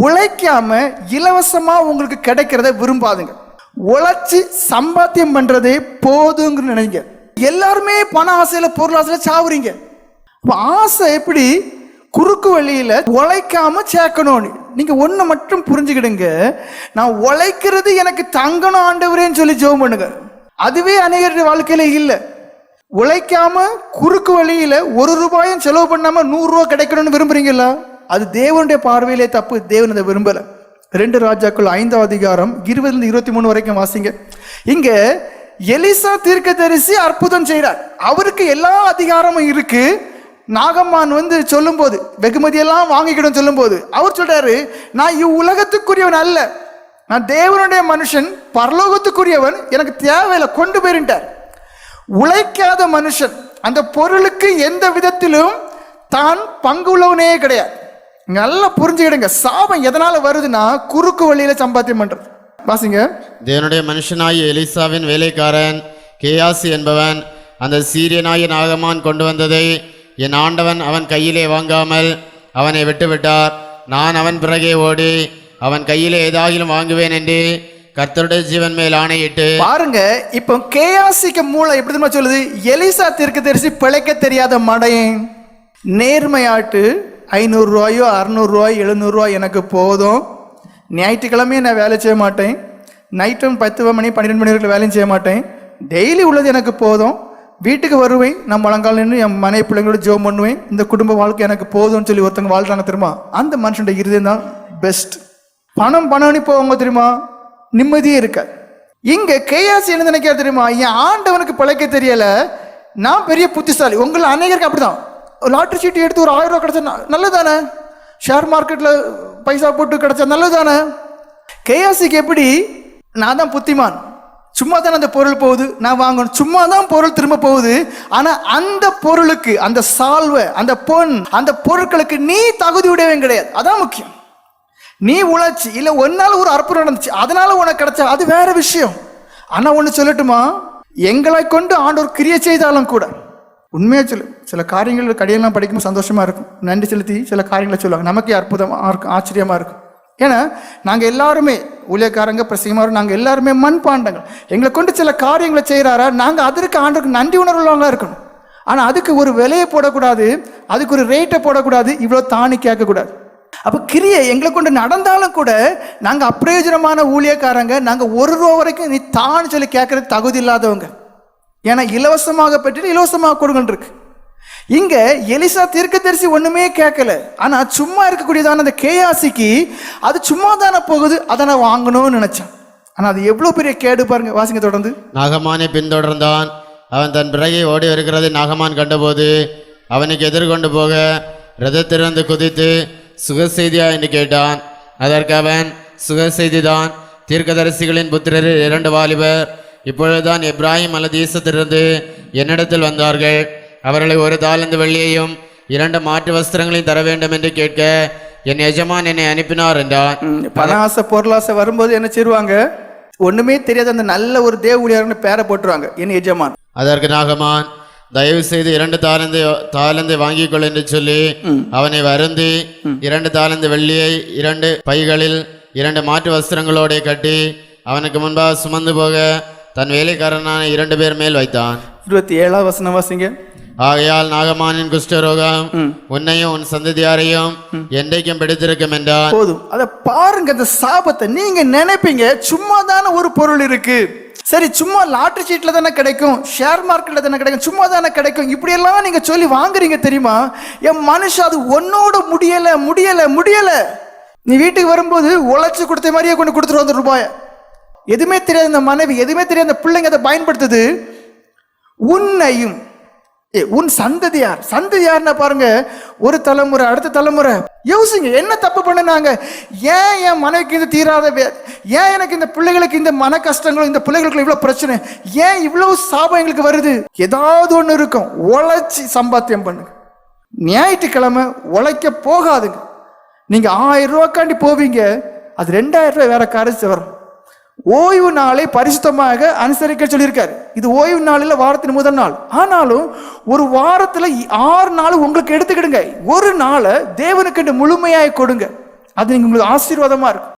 உழைக்காம இலவசமா உங்களுக்கு கிடைக்கிறத விரும்பாதுங்க. உழைச்சி சம்பாத்தியம் பண்றதே போதுங்கன்னு நினைங்க. எல்லாருமே பண ஆசையில பொருள் ஆசையில சாவுறீங்க. ஆசை எப்படி? குறுக்கு வழியில உழைக்காம சேர்க்கணும்னு. நீங்க ஒண்ணு மட்டும் புரிஞ்சுக்கிடுங்க. நான் உழைக்கிறது எனக்கு தங்கணும் ஆண்டவரேன்னு சொல்லி ஜெபம் பண்ணுங்க. அதுவே அநேகருடைய வாழ்க்கையில இல்லை. உழைக்காம குறுக்கு வழியில ஒரு ரூபாயும் செலவு பண்ணாம நூறு ரூபாய் கிடைக்கணும்னு விரும்புறீங்களா? அது தேவனுடைய பார்வையிலே தப்பு. தேவன் அதை விரும்பலை. ரெண்டு ராஜாக்கள் ஐந்தாவது அதிகாரம் இருபதுலேருந்து இருபத்தி மூணு வரைக்கும் வாசிங்க. இங்கே எலிசா தீர்க்கதரிசி அற்புதம் செய்கிறார். அவருக்கு எல்லா அதிகாரமும் இருக்கு. நாகம்மான் வந்து சொல்லும்போது வெகுமதியெல்லாம் வாங்கிக்கிடும் சொல்லும்போது அவர் சொல்றாரு நான் இவ்வுலகத்துக்குரியவன் அல்ல. நான் தேவனுடைய மனுஷன் பரலோகத்துக்குரியவன் எனக்கு தேவையில்லை கொண்டு போயிருந்தார். உழைக்காத மனுஷன் அந்த பொருளுக்கு எந்த விதத்திலும் தான் பங்கு உள்ளவனே கிடையாது. நல்லா புரிஞ்சுக்கிடுங்க. சாபம் எதனால வருதுன்னா குறுக்கு வழியில சம்பாத்தியம் பண்றது. வாசிங்க. தேவனுடைய மனுஷனாகிய எலிசாவின் வேலைக்காரன் கேயாசி என்பவன் அந்த சீரியனாகிய நாகமான் கொண்டு வந்ததை என் ஆண்டவன் அவன் கையிலே வாங்காமல் அவனை விட்டுவிட்டார். நான் அவன் பிறகே ஓடி அவன் கையிலே ஏதாகிலும் வாங்குவேன் என்று கர்த்தருடைய ஜீவன் மேல் ஆணையிட்டு பாருங்க இப்போ கேயாசிக்கு மூளை எப்படி தெரியுமா சொல்லுது? எலிசா தீர்க்க தரிசி பிழைக்க தெரியாத மடையன். நேர்மையாட்டு ஐநூறுரூவாயோ அறநூறுரூவாயோ எழுநூறுரூவா எனக்கு போதும். ஞாயிற்றுக்கிழமையும் நான் வேலை செய்ய மாட்டேன். நைட்டும் பத்து மணி பன்னிரெண்டு மணி வரைக்கும் வேலையும் செய்ய மாட்டேன். டெய்லி உள்ளது எனக்கு போதும். வீட்டுக்கு வருவேன் நான் முழங்கால் நின்று என் மனை பிள்ளைங்களோட ஜோம் பண்ணுவேன். இந்த குடும்ப வாழ்க்கை எனக்கு போதும்னு சொல்லி ஒருத்தவங்க வாழ்றாங்க தெரியுமா? அந்த மனுஷனுடைய இருதயம் தான் பெஸ்ட் பணம் பணம்னு போவாங்க தெரியுமா? நிம்மதியே இருக்க இங்க கேஆசி என்ன நினைக்காது தெரியுமா? என் ஆண்டவனுக்கு பிழைக்க தெரியல. நான் பெரிய புத்திசாலி. உங்களை அநேகருக்கு அப்படிதான். லாட்ரி சீட்டு எடுத்து ஒரு ஆயிரம் ரூபா கிடைச்சா நல்லது நல்லதானே ஷேர் மார்க்கெட்டில் பைசா போட்டு கிடைச்சா நல்லதானே கேஆசிக்கு எப்படி? நான் தான் புத்திமான். சும்மா தானே அந்த பொருள் போகுது நான் வாங்கணும். சும்மா தான் பொருள் திரும்ப போகுது. ஆனால் அந்த பொருளுக்கு அந்த சால்வை அந்த பொன் அந்த பொருட்களுக்கு நீ தகுதி உடையவன் கிடையாது. அதான் முக்கியம். நீ உழைச்சி இல்லை ஒன்னால் ஒரு அற்புதம் நடந்துச்சு அதனால உனக்கு கிடைச்சா அது வேற விஷயம். ஆனால் ஒன்று சொல்லட்டுமா? எங்களை கொண்டு ஆண்டோர் கிரியை செய்தாலும் கூட உண்மையாக சொல்லு சில காரியங்கள் கடையெல்லாம் படிக்கும் சந்தோஷமாக இருக்கும். நன்றி செலுத்தி சில காரியங்களை சொல்லுவாங்க. நமக்கே அற்புதமாக இருக்கும் ஆச்சரியமாக இருக்கும். ஏன்னா நாங்கள் எல்லாருமே ஊழியக்காரங்க பிரசிகமாக நாங்கள் எல்லாருமே மண் பாண்டங்கள் எங்களை கொண்டு சில காரியங்களை செய்கிறாரா நாங்கள் அதற்கு ஆண்டுக்கு நன்றி உணர்வுள்ளவங்களாக இருக்கணும். ஆனால் அதுக்கு ஒரு விலையை போடக்கூடாது அதுக்கு ஒரு ரேட்டை போடக்கூடாது இவ்வளோ தாணி கேட்கக்கூடாது. அப்போ கிரியை எங்களை கொண்டு நடந்தாலும் கூட நாங்கள் அப்பிரயோஜனமான ஊழியக்காரங்க நாங்கள் ஒரு ரூபா வரைக்கும் நீ தான் சொல்லி கேட்கறதுக்கு தகுதி இல்லாதவங்க. ஏன்னா இலவசமாக பெற்று இலவசமாக கொடுங்கன்னு இருக்கு. இங்க எலிசா தீர்க்கதரிசி ஒண்ணுமே கேட்கல. ஆனா சும்மா இருக்கக்கூடியதான அந்த கேயாசிக்கு அது சும்மா தானே போகுது அதை நான் வாங்கணும்னு நினைச்சேன். ஆனா அது எவ்வளவு பெரிய கேடு பாருங்க வாசிங்க தொடர்ந்து. நாகமானை பின்தொடர்ந்தான். அவன் தன் பிறகை ஓடி வருகிறதை நாகமான் கண்டபோது அவனுக்கு எதிர்கொண்டு போக ரதத்திறந்து குதித்து சுகசெய்தியா? என்று கேட்டான். அதற்கு அவன் சுக செய்திதான் தீர்க்கதரிசிகளின் புத்திரரில் இரண்டு வாலிபர் இப்பொழுதுதான் எப்ராஹிம் அல்லது தேசத்திலிருந்து என்னிடத்தில் வந்தார்கள். அவர்களை ஒரு தாளந்து வெள்ளியையும் இரண்டு மாற்று வஸ்திரங்களையும் தர வேண்டும் என்று கேட்க என் எஜமான் என்னை அனுப்பினார் என்றான். பண ஆசை பொருளாசை வரும்போது என்ன செய்வாங்க? ஒண்ணுமே தெரியாத அந்த நல்ல ஒரு தேவ ஊழியர்னு பேரை போட்டுருவாங்க என் எஜமான். அதற்கு நாகமான் தயவு செய்து இரண்டு தாளந்து தாளந்தை வாங்கிக் கொள் என்று சொல்லி அவனை வருந்தி இரண்டு தாளந்து வெள்ளியை இரண்டு பைகளில் இரண்டு மாற்று வஸ்திரங்களோட கட்டி அவனுக்கு முன்பாக சுமந்து போக தன் வேலைக்காரனான இரண்டு பேர் மேல் வைத்தான். இருபத்தி ஏழாவது வசனம் வாசிங்க. ஆகையால் நாகமானின் குஷ்டரோகம் உன்னையும் உன் சந்ததியாரையும் என்றைக்கும் பிடித்திருக்கும் என்றான் போதும். அதை பாருங்க அந்த சாபத்தை நீங்க நினைப்பீங்க. சும்மா தானே ஒரு பொருள் இருக்கு. சரி சும்மா லாட்டரி சீட்ல தானே கிடைக்கும். ஷேர் மார்க்கெட்ல தானே கிடைக்கும். சும்மா தானே கிடைக்கும். இப்படியெல்லாம் நீங்க சொல்லி வாங்குறீங்க தெரியுமா? என் மனுஷன் அது ஒன்னோட முடியல முடியல முடியல. நீ வீட்டுக்கு வரும்போது உழைச்சு கொடுத்த மாதிரியே கொண்டு கொடுத்துரு அந்த ரூபாய. எதுவுமே தெரியாத அந்த மனைவி எதுவுமே தெரியாத அந்த பிள்ளைங்க அதை பயன்படுத்துது. உன்னையும் ஏ உன் சந்ததியார் சந்ததியார்னா பாருங்க ஒரு தலைமுறை அடுத்த தலைமுறை. யோசிங்க என்ன தப்பு பண்ணுனாங்க? ஏன் என் மனைவிக்கு இது தீராத வே- ஏன் எனக்கு இந்த பிள்ளைகளுக்கு இந்த மன கஷ்டங்களும் இந்த பிள்ளைகளுக்கு இவ்வளவு பிரச்சனை? ஏன் இவ்வளவு சாபம் எங்களுக்கு வருது? ஏதாவது ஒன்று இருக்கும். உழைச்சி சம்பாத்தியம் பண்ணுங்க. ஞாயிற்றுக்கிழமை உழைக்க போகாதுங்க. நீங்க ஆயிரம் ரூபாய்க்காண்டி போவீங்க. அது ரெண்டாயிரம் ரூபாய் வேற கரைச்சி வரும். ஓய்வு நாளை பரிசுத்தமாக அனுசரிக்க சொல்லியிருக்காரு. இது ஓய்வு நாளில் வாரத்தின் முதல் நாள். ஆனாலும் ஒரு வாரத்தில் ஆறு நாள் உங்களுக்கு எடுத்துக்கிடுங்க. ஒரு நாளை தேவனுக்கு முழுமையாக கொடுங்க. அது நீங்கள் உங்களுக்கு ஆசீர்வாதமாக இருக்கும்.